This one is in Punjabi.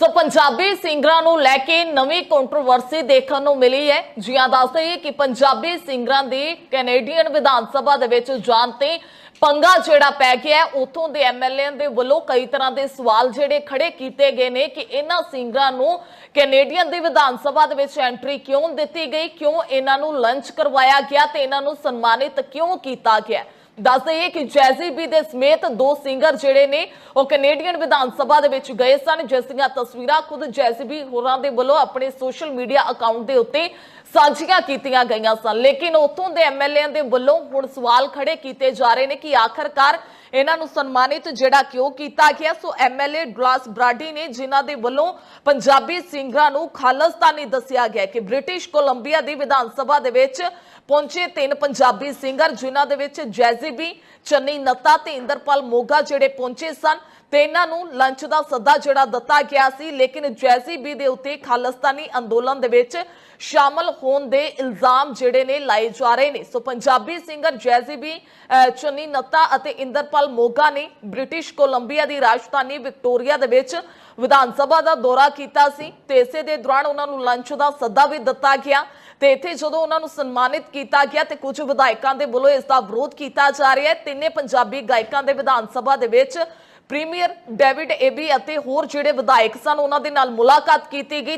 ਸੋ ਪੰਜਾਬੀ ਸਿੰਗਰਾਂ ਨੂੰ ਲੈ ਕੇ ਨਵੀਂ ਕੰਟਰੋਵਰਸੀ ਦੇਖਣ ਨੂੰ ਮਿਲੀ ਹੈ। ਜੀਆਂ ਦੱਸ ਦਈਏ ਕਿ ਪੰਜਾਬੀ ਸਿੰਗਰਾਂ ਦੀ ਕੈਨੇਡੀਅਨ ਵਿਧਾਨ ਸਭਾ ਦੇ ਵਿੱਚ ਜਾਣ ਤੇ ਪੰਗਾ ਜਿਹੜਾ ਪੈ ਗਿਆ ਹੈ, ਉੱਥੋਂ ਦੇ ਐਮਐਲਏ ਦੇ ਵੱਲੋਂ ਕਈ ਤਰ੍ਹਾਂ ਦੇ ਸਵਾਲ ਜਿਹੜੇ ਖੜੇ ਕੀਤੇ ਗਏ ਨੇ ਕਿ ਇਹਨਾਂ ਸਿੰਗਰਾਂ ਨੂੰ ਕੈਨੇਡੀਅਨ ਦੀ ਵਿਧਾਨ ਸਭਾ ਦੇ ਵਿੱਚ ਐਂਟਰੀ ਕਿਉਂ ਦਿੱਤੀ ਗਈ? ਕਿਉਂ ਇਹਨਾਂ ਨੂੰ ਲੰਚ ਕਰਵਾਇਆ ਗਿਆ ਤੇ ਇਹਨਾਂ ਨੂੰ ਸਨਮਾਨਿਤ ਕਿਉਂ ਕੀਤਾ ਗਿਆ? ਦੱਸ ਦਈਏ ਕਿ ਜੈਜ਼ੀ ਬੀ ਦੇ ਸਮੇਤ ਦੋ ਸਿੰਗਰ ਜਿਹੜੇ ਨੇ, ਉਹ ਕੈਨੇਡੀਅਨ ਵਿਧਾਨ ਸਭਾ ਦੇ ਵਿੱਚ ਗਏ ਸਨ, ਜਿਸ ਦੀਆਂ ਤਸਵੀਰਾਂ ਖੁਦ ਜੈਜ਼ੀ ਬੀ ਹੋਰਾਂ ਦੇ ਵੱਲੋਂ ਆਪਣੇ ਸੋਸ਼ਲ ਮੀਡੀਆ ਅਕਾਊਂਟ ਦੇ ਉੱਤੇ ਸਾਂਝੀਆਂ ਕੀਤੀਆਂ ਗਈਆਂ ਸਨ। ਲੇਕਿਨ ਉੱਥੋਂ ਦੇ ਐਮਐਲਏ ਦੇ ਵੱਲੋਂ ਹੁਣ ਸਵਾਲ ਖੜੇ ਕੀਤੇ ਜਾ ਰਹੇ ਨੇ ਕਿ ਆਖਰਕਾਰ ਇਹਨਾਂ ਨੂੰ ਸਨਮਾਨਿਤ ਜਿਹੜਾ ਕਿ ਉਹ ਕੀਤਾ ਗਿਆ। ਸੋ ਐਮਐਲਏ ਡਰਾਸ ਬਰਾਡੀ ਨੇ ਜਿਨ੍ਹਾਂ ਦੇ ਵੱਲੋਂ ਪੰਜਾਬੀ ਸਿੰਗਰਾਂ ਨੂੰ ਖਾਲਸਤਾਨੀ ਦੱਸਿਆ ਗਿਆ ਕਿ ਬ੍ਰਿਟਿਸ਼ ਕੋਲੰਬੀਆ ਦੀ ਵਿਧਾਨ ਸਭਾ ਦੇ ਵਿੱਚ ਪਹੁੰਚੇ ਤਿੰਨ ਪੰਜਾਬੀ ਸਿੰਗਰ, ਜਿਨ੍ਹਾਂ ਦੇ ਵਿੱਚ ਜੈਜ਼ੀਬੀ ਚੰਨੀ ਨੱਤਾ ਤੇ ਇੰਦਰਪਾਲ ਮੋਗਾ ਜਿਹੜੇ ਪਹੁੰਚੇ ਸਨ ਤੇ ਇਹਨਾਂ ਨੂੰ ਲੰਚ ਦਾ ਸੱਦਾ ਜਿਹੜਾ ਦਿੱਤਾ ਗਿਆ ਸੀ। ਲੇਕਿਨ ਜੈਜ਼ੀਬੀ ਦੇ ਉੱਤੇ ਖਾਲਸਤਾਨੀ ਅੰਦੋਲਨ ਦੇ ਵਿੱਚ ਸ਼ਾਮਲ ਹੋਣ ਦੇ ਇਲਜ਼ਾਮ ਜਿਹੜੇ ਨੇ ਲਾਏ ਜਾ ਰਹੇ ਨੇ। ਸੋ ਪੰਜਾਬੀ ਸਿੰਗਰ ਜੈਜ਼ੀਬੀ ਅਹ, ਚੰਨੀ ਨੱਤਾ ਅਤੇ ਇੰਦਰਪਾਲ ਮੋਗਾ ਨੇ ਬ੍ਰਿਟਿਸ਼ ਕੋਲੰਬੀਆ ਦੀ ਰਾਜਧਾਨੀ ਵਿਕਟੋਰੀਆ ਦੇ ਵਿੱਚ ਵਿਧਾਨ ਸਭਾ ਦਾ ਦੌਰਾ ਕੀਤਾ ਸੀ ਤੇ ਇਸੇ ਦੇ ਦੌਰਾਨ ਉਹਨਾਂ ਨੂੰ ਲੰਚ ਦਾ ਸੱਦਾ ਵੀ ਦਿੱਤਾ ਗਿਆ ਤੇ ਇੱਥੇ ਜਦੋਂ ਉਹਨਾਂ ਨੂੰ ਸਨਮਾਨਿਤ ਕੀਤਾ ਗਿਆ ਤੇ ਕੁਝ ਵਿਧਾਇਕਾਂ ਦੇ ਵੱਲੋਂ ਇਸ ਦਾ ਵਿਰੋਧ ਕੀਤਾ ਜਾ ਰਿਹਾ ਹੈ ਤਿੰਨੇ ਪੰਜਾਬੀ ਗਾਇਕਾਂ ਦੇ ਵਿਧਾਨ ਸਭਾ ਦੇ ਵਿੱਚ ਪ੍ਰੀਮੀਅਰ ਡੇਵਿਡ ਏਬੀ ਅਤੇ ਹੋਰ ਜਿਹੜੇ ਵਿਧਾਇਕ ਸਨ ਉਹਨਾਂ ਦੇ ਨਾਲ ਮੁਲਾਕਾਤ ਕੀਤੀ ਗਈ